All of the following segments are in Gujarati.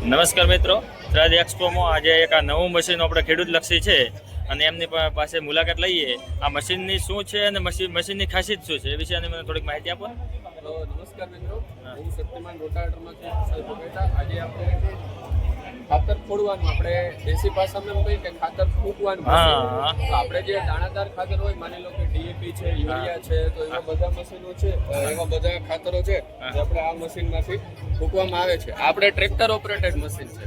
નમસ્કાર મિત્રો. ત્રાજ એક્સપોમાં આજે એક આ નવું મશીન આપણે ખેડૂત લક્ષી છે અને એમની પાસે મુલાકાત લઈએ. આ મશીનની શું છે અને મશીન મશીનની ખાસિયત શું છે? એ વિશે મને થોડીક માહિતી આપો નમસ્કાર મિત્રો. હું. સત્યમાન રોટાવેટરમાંથી આજે આપણે ફોડવાનું. આપણે દેશી ભાષામાં કહીએ કે ખાતર ફૂંકવાનું તો આપણે જે દાણાદાર ખાતર હોય માની લો કે ડીએપી છે યુરિયા છે તો એવા બધા મશીનો છે એવા બધા ખાતરો છે જે આપણે આ મશીનમાંથી ફૂંકવામાં આવે છે. આપણે ટ્રેક્ટર ઓપરેટેડ મશીન છે.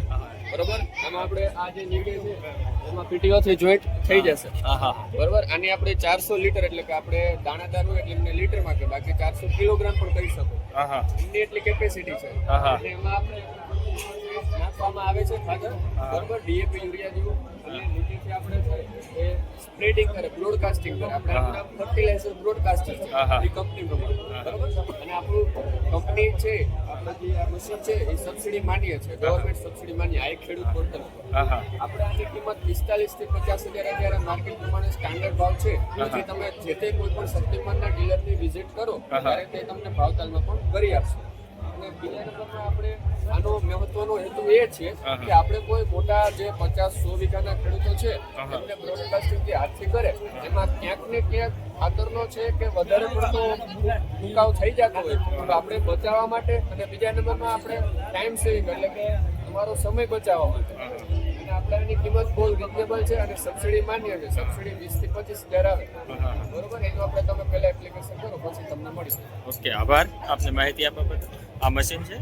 બરોબર? એમાં આપણે આ જે નીકળે છે એમાં પીટીઓ થી જોઈન્ટ થઈ જશે. બરોબર? આની આપણે ચારસો લીટર એટલે કે આપણે દાણાદાર હોય એટલે એમને લીટરમાં કે બાકી ચારસો કિલોગ્રામ પણ કરી શકો. એમની એટલી કેપેસિટી છે. એમાં આપણે નાખવામાં આવે છે ખાતર. બરોબર? ડીએપી યુરિયા જેવું અને નીચેથી આપણે છે એ સ્પ્રેડિંગ કરે બ્રોડકાસ્ટિંગ કરે. આપણે ફર્ટિલાઇઝર બ્રોડકાસ્ટર છે. એ કંપની બરોબર? અને આપણું કંપની છે આપણે જે આ મશીન છે એ સબસિડી માન્ય છે. ગવર્મેન્ટ સબસિડી માન્ય. આ એક ખેડૂત પોર્ટલ. આપણે આની કિંમત પિસ્તાલીસથી પચાસ હજાર અત્યારે માર્કેટ પ્રમાણે સ્ટાન્ડર્ડ ભાવ છે. જે તમે જે તે કોઈ પણ શક્તિમાનના ડીલરની વિઝિટ કરો ત્યારે તે તમને ભાવતાલમાં પણ કરી આપશે. અને બીજા નંબરમાં આપણે આનો મહત્વનો હેતુ એ છે કે આપણે કોઈ મોટા જે પચાસ સો વીઘાના ખેડૂતો છે. એમને બ્રોડકાસ્ટિંગ હાથથી કરે એમાં ક્યાંક ને ક્યાંક ખાતરનો છે કે વધારે પડતો ફૂંકાવ થઈ જતો હોય તો આપણે બચાવવા માટે અને બીજા નંબરમાં આપણે ટાઈમ સેવિંગ એટલે કે તમારો સમય બચાવવા માટે. અને આપણે એની કિંમત બહુ રિઝનેબલ છે અને સબસિડી માન્ય છે સબસિડી વીસથી પચીસ હજાર આવે. બરોબર? એનું આપણે તમે પહેલા એપ્લિકેશન કરો પછી તમને મળી ઓકે આભાર. આપને માહિતી આપવા બદલ. આ મશીન છે?